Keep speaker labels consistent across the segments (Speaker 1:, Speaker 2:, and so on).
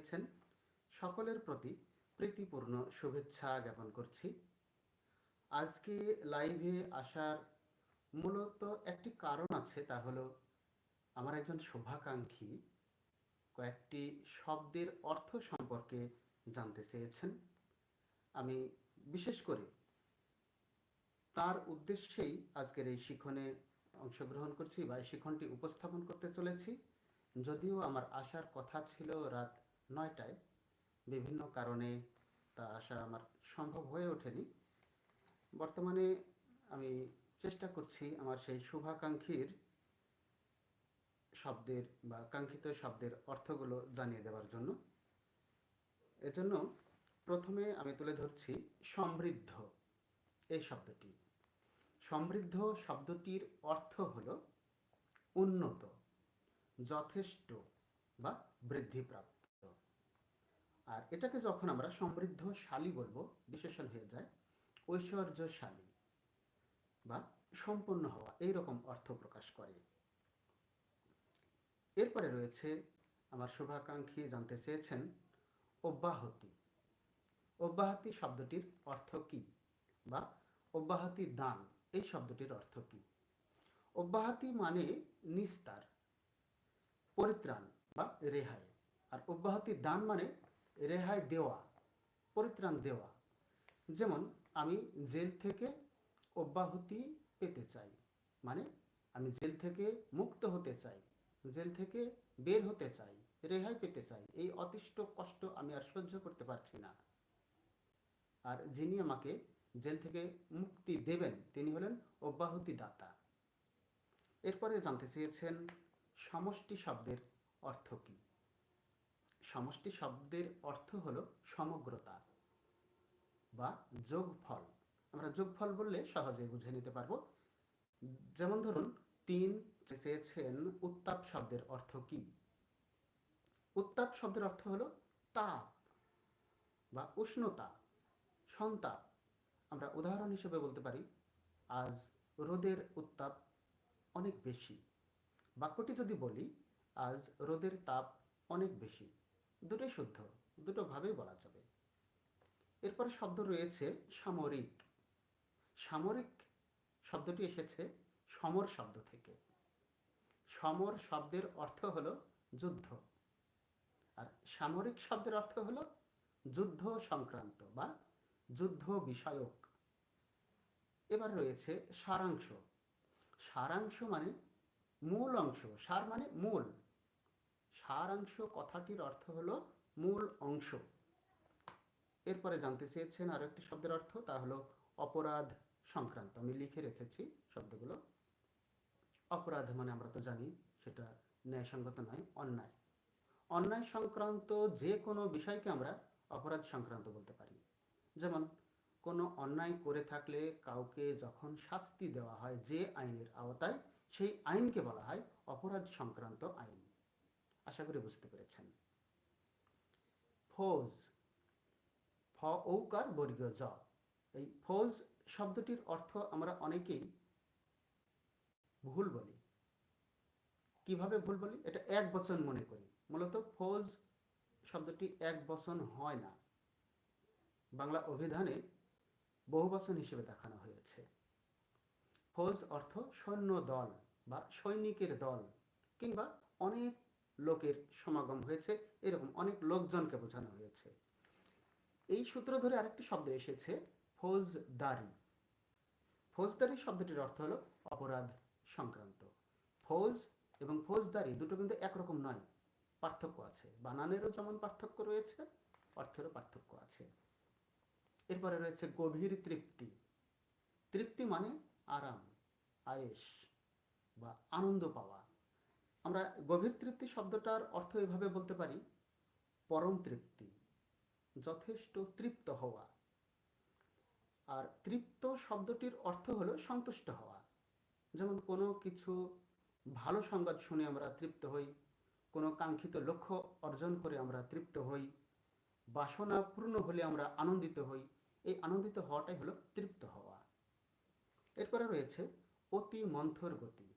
Speaker 1: চেয়েছেন সকলের প্রতি প্রীতিপূর্ণ শুভেচ্ছা জ্ঞাপন করছি। আজকে লাইভে আসার মূলত একটি কারণ আছে, তা হলো আমার একজন শুভাকাঙ্ক্ষী কয়েকটি শব্দের অর্থ সম্পর্কে জানতে চেয়েছেন। আমি বিশেষ করে তার উদ্দেশ্যেই আজকের এই শিখনে অংশগ্রহণ করছি বা এই শিখনটি উপস্থাপন করতে চলেছি। যদিও আমার আসার কথা ছিল রাত নয়টায় বিভিন্ন কারণে তা আসা আমার সম্ভব হয়ে ওঠেনি। বর্তমানে আমি চেষ্টা করছি আমার সেই শুভাকাঙ্ক্ষীর শব্দের বা কাঙ্ক্ষিত শব্দের অর্থগুলো জানিয়ে দেওয়ার জন্য। এজন্য প্রথমে আমি তুলে ধরছি সমৃদ্ধ এই শব্দটি। সমৃদ্ধ শব্দটির অর্থ হল উন্নত, যথেষ্ট বা বৃদ্ধিপ্রাপ্ত। আর এটাকে যখন আমরা সমৃদ্ধশালী বলব, বিশেষণ হয়ে যায়, ঐশ্বর্যশালী বা সম্পন্ন হওয়া, এই রকম অর্থ প্রকাশ করে। এরপরে রয়েছে আমার শুভাকাঙ্ক্ষী জানতে চেয়েছেন, অব্যাহতি। অব্যাহতি শব্দটির অর্থ কি বা অব্যাহতি দান, এই শব্দটির অর্থ কি? অব্যাহতি মানে নিস্তার, পরিত্রাণ বা রেহাই। আর অব্যাহতি দান মানে রেহাই দেওয়া, পরিত্রাণ দেওয়া। যেমন আমি জেল থেকে অব্যাহতি পেতে চাই মানে আমি জেল থেকে মুক্ত হতে চাই, জেল থেকে বের হতে চাই, রেহাই পেতে চাই, এই অতিষ্ঠ কষ্ট আমি আর সহ্য করতে পারছি না। আর যিনি আমাকে জেল থেকে মুক্তি দেবেন, তিনি হলেন অব্যাহতি দাতা এরপরে জানতে চেয়েছেন, সমষ্টি শব্দের অর্থ কি? সমষ্টি শব্দের অর্থ হলো সমগ্রতা বা যোগফল। আমরা যোগফল বললে সহজে বুঝে নিতে পারব। যেমন ধরুন, তিন চেয়েছেন উত্তাপ শব্দের অর্থ কি? উত্তাপ শব্দের অর্থ হলো তাপ বা উষ্ণতা, সন্তাপ। আমরা উদাহরণ হিসেবে বলতে পারি, আজ রোদের উত্তাপ অনেক বেশি। বাক্যটি যদি বলি, আজ রোদের তাপ অনেক বেশি। দুটোই শুদ্ধ, দুটো ভাবেই বলা যাবে। এরপরে শব্দ রয়েছে সামরিক। সামরিক শব্দটি এসেছে সমর শব্দ থেকে। সমর শব্দের অর্থ হল যুদ্ধ। আর সামরিক শব্দের অর্থ হল যুদ্ধ সংক্রান্ত বা যুদ্ধ বিষয়ক। এবার রয়েছে সারাংশ। সারাংশ মানে মূল অংশ। সার মানে মূল। সারাংশ কথাটির অর্থ হলো মূল অংশ। এরপরে জানতে চেয়েছেন আর একটি শব্দের অর্থ, তা হলো অপরাধ সংক্রান্ত। আমি লিখে রেখেছি শব্দগুলো। অপরাধ মানে আমরা তো জানি, সেটা ন্যায়সঙ্গত নয়, অন্যায়। অন্যায় সংক্রান্ত যে কোনো বিষয়কে আমরা অপরাধ সংক্রান্ত বলতে পারি। যেমন, কোনো অন্যায় করে থাকলে কাউকে যখন শাস্তি দেওয়া হয় যে আইনের আওতায়, সেই আইনকে বলা হয় অপরাধ সংক্রান্ত আইন। আশা করি বুঝতে পেরেছেন। ফৌজ, ফ ঔকার বর্গীয় জ। এই ফৌজ শব্দটির অর্থ আমরা অনেকেই ভুল বলি। কীভাবে ভুল বলি? এটা এক বচন মনে করি। মূলত ফৌজ শব্দটি এক বচন হয় না। বাংলা অভিধানে বহু বচন হিসেবে দেখানো হয়েছে। ফৌজ অর্থ সৈন্য দল বা সৈনিকের দল কিংবা অনেক লোকের সমাগম হয়েছে, এরকম অনেক লোকজনকে বোঝানো হয়েছে। এই সূত্র ধরে আরেকটি শব্দ এসেছে, ফৌজদারি। ফৌজদারি শব্দটির অর্থ হলো অপরাধ সংক্রান্ত। ফৌজ এবং ফৌজদারি দুটো কিন্তু একরকম নয়, পার্থক্য আছে। বানানেরও যেমন পার্থক্য রয়েছে, অর্থেরও পার্থক্য আছে। এরপরে রয়েছে গভীর তৃপ্তি। তৃপ্তি মানে আরাম আয়েস বা আনন্দ পাওয়া। আমরা গভীর তৃপ্তি শব্দটার অর্থ এভাবে বলতে পারি, পরম তৃপ্তি, যথেষ্ট তৃপ্ত হওয়া। আর তৃপ্ত শব্দটির অর্থ হলো সন্তুষ্ট হওয়া। যেমন কোনো কিছু ভালো সংবাদ শুনে আমরা তৃপ্ত হই, কোনো কাঙ্ক্ষিত লক্ষ্য অর্জন করে আমরা তৃপ্ত হই, বাসনা পূর্ণ হলে আমরা আনন্দিত হই, এই আনন্দিত হওয়াটাই হলো তৃপ্ত হওয়া। এরপরে রয়েছে অতি মন্থর গতি।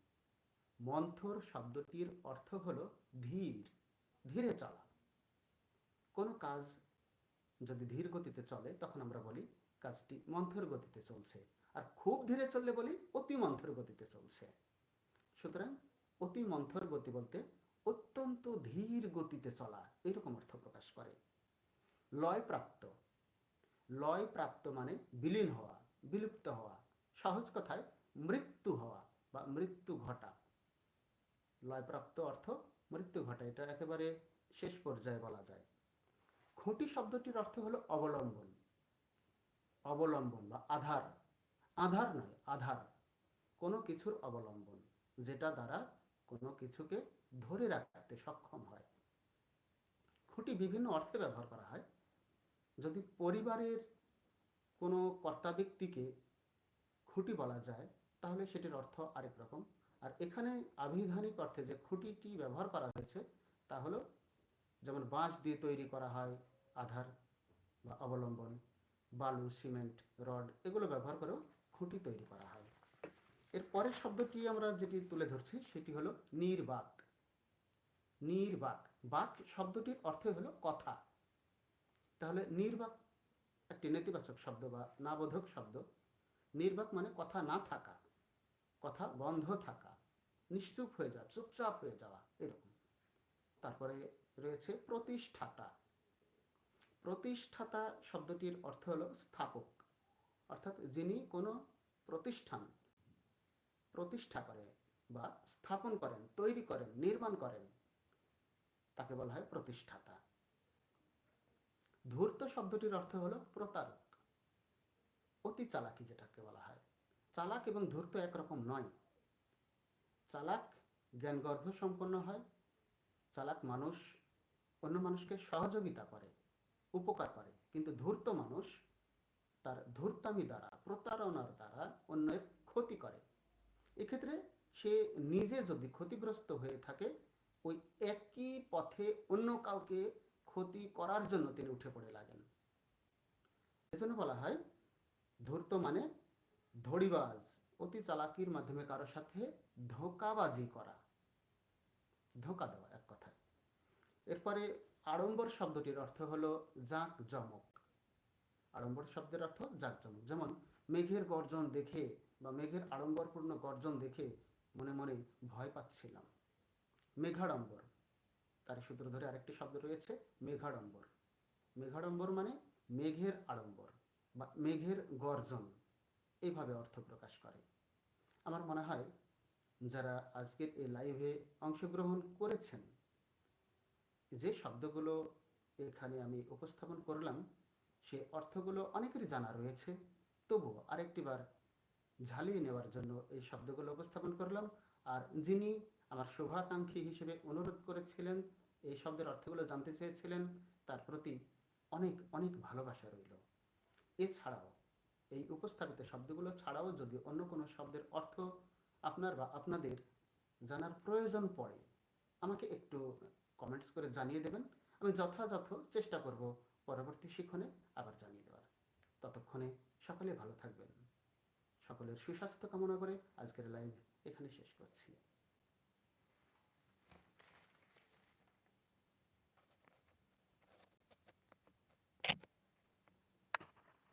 Speaker 1: মন্থর শব্দটির অর্থ হলো ধীর, ধীরে চলা। কোনো কাজ যদি ধীর গতিতে চলে, তখন আমরা বলি কাজটি মন্থর গতিতে চলছে। আর খুব ধীরে চললে বলি অতি মন্থর গতিতে চলছে। সুতরাং অতি মন্থর গতি বলতে অত্যন্ত ধীর গতিতে চলা, এরকম অর্থ প্রকাশ করে। লয় প্রাপ্ত। লয় প্রাপ্ত মানে বিলীন হওয়া, বিলুপ্ত হওয়া। সহজ কথায় মৃত্যু হওয়া বা মৃত্যু ঘটা। লয়প্রাপ্ত অর্থ মৃত্যু ঘটা এটা একেবারে শেষ পর্যায়ে বলা যায়। খুঁটি শব্দটির অর্থ হলো অবলম্বন। অবলম্বন বা আধার। আধার নয়, আধার। কোনো কিছুর অবলম্বন, যেটা দ্বারা কোনো কিছুকে ধরে রাখতে সক্ষম হয়। খুঁটি বিভিন্ন অর্থে ব্যবহার করা হয়। যদি পরিবারের কোনো কর্তা ব্যক্তিকে খুঁটি বলা যায়, তাহলে সেটির অর্থ আরেক রকম। আর এখানে আভিধানিক অর্থে যে খুঁটিটি ব্যবহার করা হয়েছে, তা হলো যেমন বাঁশ দিয়ে তৈরি করা হয়, আধার বা অবলম্বন, বালু, সিমেন্ট, রড, এগুলো ব্যবহার করেও খুঁটি তৈরি করা হয়। এর পরের শব্দটি আমরা যেটি তুলে ধরছি, সেটি হলো নির্বাক। নির্বাক। বাক শব্দটির অর্থ হলো কথা। তাহলে নির্বাক একটি নেতিবাচক শব্দ বা নাবোধক শব্দ। নির্বাক মানে কথা না থাকা, কথা বন্ধ থাকা। নিশ্চুপ হয়ে যাওয়া চুপচাপ হয়ে যাওয়া, এরকম। তারপরে রয়েছে প্রতিষ্ঠাতা। প্রতিষ্ঠাতা শব্দটির অর্থ হলো স্থাপক, অর্থাৎ যিনি কোনো প্রতিষ্ঠান প্রতিষ্ঠা করেন বা স্থাপন করেন, তৈরি করেন, নির্মাণ করেন, তাকে বলা হয় প্রতিষ্ঠাতা। ধূর্ত শব্দটির অর্থ হলো প্রতারক, অতি চালাকি যেটাকে বলা হয়। চালাক এবং ধূর্ত একরকম নয়। চালাক জ্ঞানগর্ভ সম্পন্ন হয়, চালাক মানুষ অন্য মানুষকে সহযোগিতা করে, উপকার করে, কিন্তু ধূর্ত মানুষ তার ধূর্তামি দ্বারা, প্রতারণার দ্বারা অন্যের ক্ষতি করে। এক্ষেত্রে সে নিজে যদি ক্ষতিগ্রস্ত হয়ে থাকে, ওই একই পথে অন্য কাউকে ক্ষতি করার জন্য তিনি উঠে পড়ে লাগেন। এজন্য বলা হয়, ধূর্ত মানে ধড়িবাজ অতি চালাকির মাধ্যমে কারোর সাথে ধোকাবাজি করা। ধোকা দেওয়া এক কথায় এরপরে আড়ম্বর শব্দটির অর্থ হলো জাঁক জমক। আড়ম্বর শব্দের অর্থ জাঁক জমক। যেমন মেঘের গর্জন দেখে বা মেঘের আড়ম্বরপূর্ণ গর্জন দেখে মনে মনে ভয় পাচ্ছিলাম। মেঘাড়ম্বর। তার সূত্র ধরে আরেকটি শব্দ রয়েছে, মেঘাড়ম্বর। মেঘাড়ম্বর মানে মেঘের আড়ম্বর বা মেঘের গর্জন। এইভাবে অর্থ প্রকাশ করে। আমার মনে হয় যারা আজকের এই লাইভে অংশগ্রহণ করেছেন, যে শব্দগুলো এখানে আমি উপস্থাপন করলাম, সে অর্থগুলো অনেকেরই জানা রয়েছে। তবুও আরেকটিবার ঝালিয়ে নেওয়ার জন্য এই শব্দগুলো উপস্থাপন করলাম। আর যিনি আমার শুভাকাঙ্ক্ষী হিসেবে অনুরোধ করেছিলেন, এই শব্দের অর্থগুলো জানতে চেয়েছিলেন, তার প্রতি অনেক অনেক ভালোবাসা রইল। এছাড়াও এই উপস্থাপিত শব্দগুলো ছাড়াও যদি অন্য কোনো শব্দের অর্থ আপনার বা আপনাদের জানার প্রয়োজন পড়ে, আমাকে একটু কমেন্টস করে জানিয়ে দেবেন। আমি যথাযথ চেষ্টা করব পরবর্তী শিক্ষণে আবার জানিয়ে দেওয়ার। ততক্ষণে সকলে ভালো থাকবেন। সকলের সুস্বাস্থ্য কামনা করে আজকের লাইভ এখানে শেষ করছি।